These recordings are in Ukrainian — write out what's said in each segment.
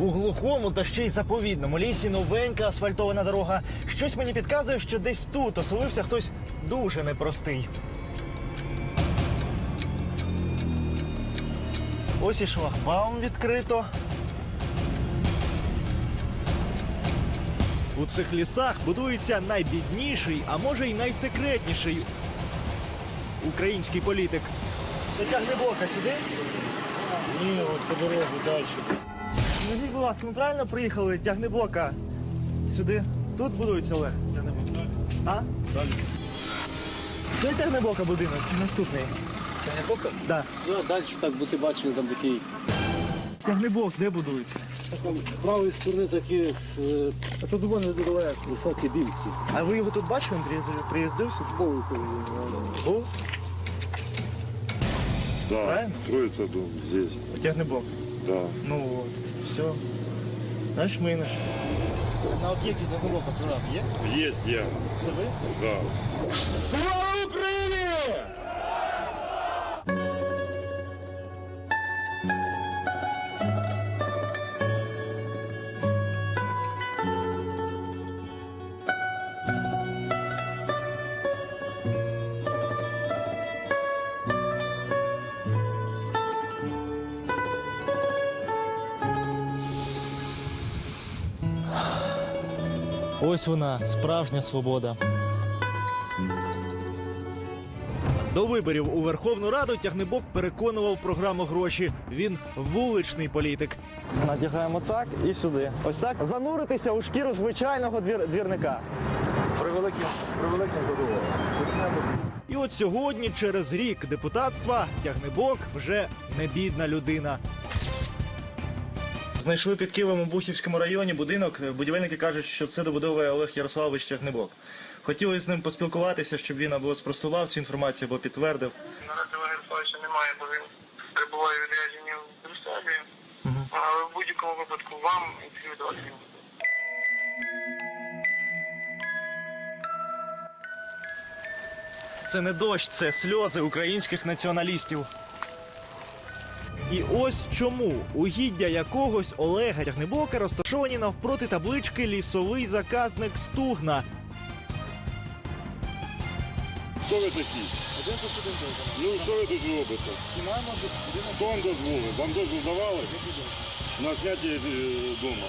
У глухому та ще й заповідному лісі новенька асфальтована дорога. Щось мені підказує, що десь тут оселився хтось дуже непростий. Ось і шлагбаум відкрито. У цих лісах будується найбідніший, а може й найсекретніший український політик. Дотягни бока сюди. Ні, от по дорозі далі. Скажіть, будь ласка, ми правильно приїхали Тягнебока сюди? Тут будується Олег Тягнебок. А? Далі. Це Тягнебока будинок чи наступний? Це не пока? Да. Ну, далі так би ти бачили, там такий. Тягнебок де будується? Там з правої сторони такі з, е, А тут вони далеко. високі димки. А ви його тут бачили? Він приїздив, приїздив сюди? Був? Да, Правильно? строится дом здесь, Тягнебок. да. Ну от, все. Знаєш, ми наш. На об'єкті Тягнебока прораб є? Есть я, Це ви? да. Ось вона, справжня свобода. До виборів у Верховну Раду Тягнебок переконував програму гроші. Він вуличний політик. Надягаємо так і сюди. Ось так. Зануритися у шкіру звичайного двір... двірника. З превеликим, з превеликим задоволенням. І от сьогодні, через рік депутатства, Тягнебок вже не бідна людина. Знайшли під Києвом у Бухівському районі будинок. Будівельники кажуть, що це добудовує Олег Ярославович Тягнебок. Хотіли з ним поспілкуватися, щоб він або спростував цю інформацію, або підтвердив. Наразі Олега Ярославовича немає, бо він перебуває відрядженні в Брюсселі. Але в будь-якому випадку вам інтерв'ю давати він буде. Це не дощ, це сльози українських націоналістів. І ось чому угіддя якогось Олега Тягнебока розташовані навпроти таблички лісовий заказник Стугна. Хто ви такі? Ну що ви тут робите? Хто вам дозволив? Вам дозвіл давали? На зняття е, дома.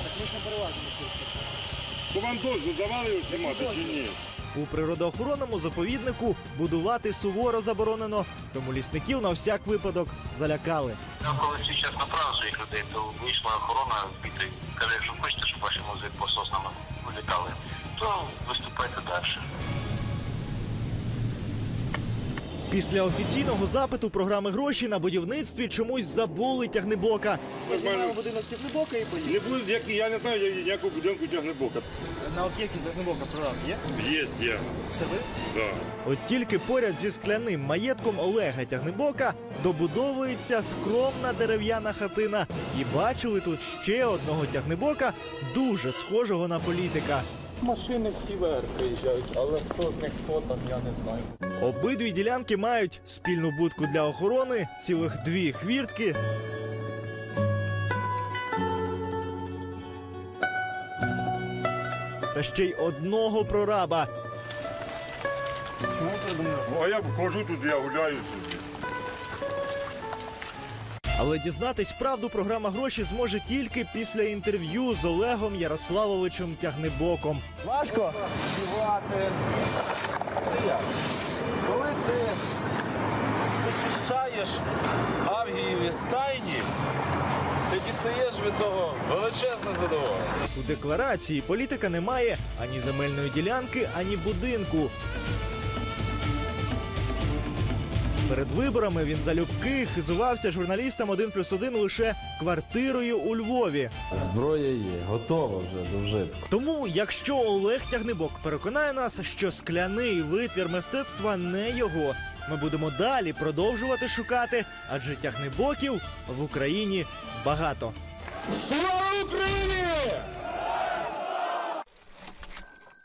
То вам дозвіл давали його знімати чи ні? У природоохоронному заповіднику будувати суворо заборонено, тому лісників на всяк випадок залякали. Я коли всі час направив своїх людей, то вийшла охорона збити. Каже, якщо хочете, щоб ваші музики по соснам вилітали, то виступайте далі. Після офіційного запиту програми гроші на будівництві чомусь забули тягнебока. Ми знімаємо будинок тягнебока і поїхали. Не буде, як, я не знаю я- ніякого будинку тягнебока. На об'єкті тягнебока прораб є? Є я, Це ви? да. От тільки поряд зі скляним маєтком Олега Тягнебока добудовується скромна дерев'яна хатина. І бачили тут ще одного тягнебока, дуже схожого на політика. Машини всі вверх приїжджають, але хто з них хто там, я не знаю. Обидві ділянки мають спільну будку для охорони, цілих дві хвіртки. Та ще й одного прораба. А я хожу тут, я гуляю. Але дізнатись правду програма гроші зможе тільки після інтерв'ю з Олегом Ярославовичем Тягнебоком. Важко? Співати. Коли ти вичищаєш авгієві стайні, ти дістаєш від того величезне задоволення. У декларації політика немає ані земельної ділянки, ані будинку. Перед виборами він залюбки хизувався журналістам 1 плюс 1 лише квартирою у Львові. Зброя є, готова вже до вжитку. Тому, якщо Олег Тягнебок переконає нас, що скляний витвір мистецтва не його, ми будемо далі продовжувати шукати, адже тягнебоків в Україні багато. Слава Україні!